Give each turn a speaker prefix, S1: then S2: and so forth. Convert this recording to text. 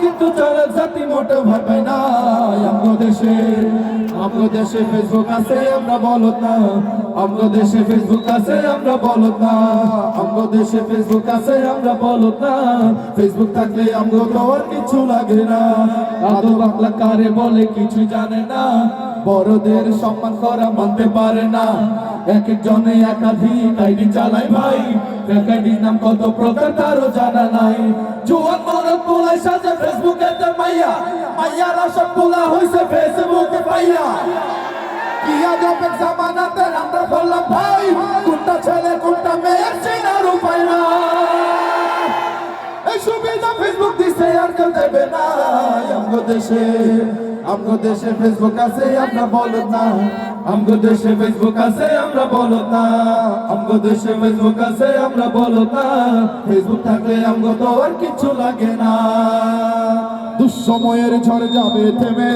S1: কিন্তু দেশে দেশে ফেসবুক আছে, আমরা দেশে ফেসবুক আছে, আমরা দেশে ফেসবুক আছে, আমরা তো আর কিছু লাগে না। আদো বাংলা কারে বলে কিছু জানে না। বড়দের সম্মান করা মানতে পারে না। এক একজনে একাধিক চালাই ভাই। ফ্যাকাইডি নাম কত প্রকার তারও জানা নাই। জুয়ান মরদ পোলাই সাজে ফেসবুকে তে মাইয়া। মাইয়ারা সব পোলা হইছে ফেসবুকে পাইয়া। কি আজব এক জামানাতে আমরা বললাম, ভাই, কোনটা ছেলে, কোনটা মেয়ের চেনার উপায় না এই সুবিধা ফেসবুক দিছে, আর কেউ দেবে না আমগো দেশে আমগো দেশে ফেসবুক আছে আমরা বলত না। আমগো দেশে ফেসবুক আছে, আমরা বলো না। আমগো দেশে ফেসবুক আছে, আমরা বলো না। ফেসবুক থাকলে আমগো তো আর কিছু লাগে না। দুঃসময়ের ঝড় যাবে, থেমে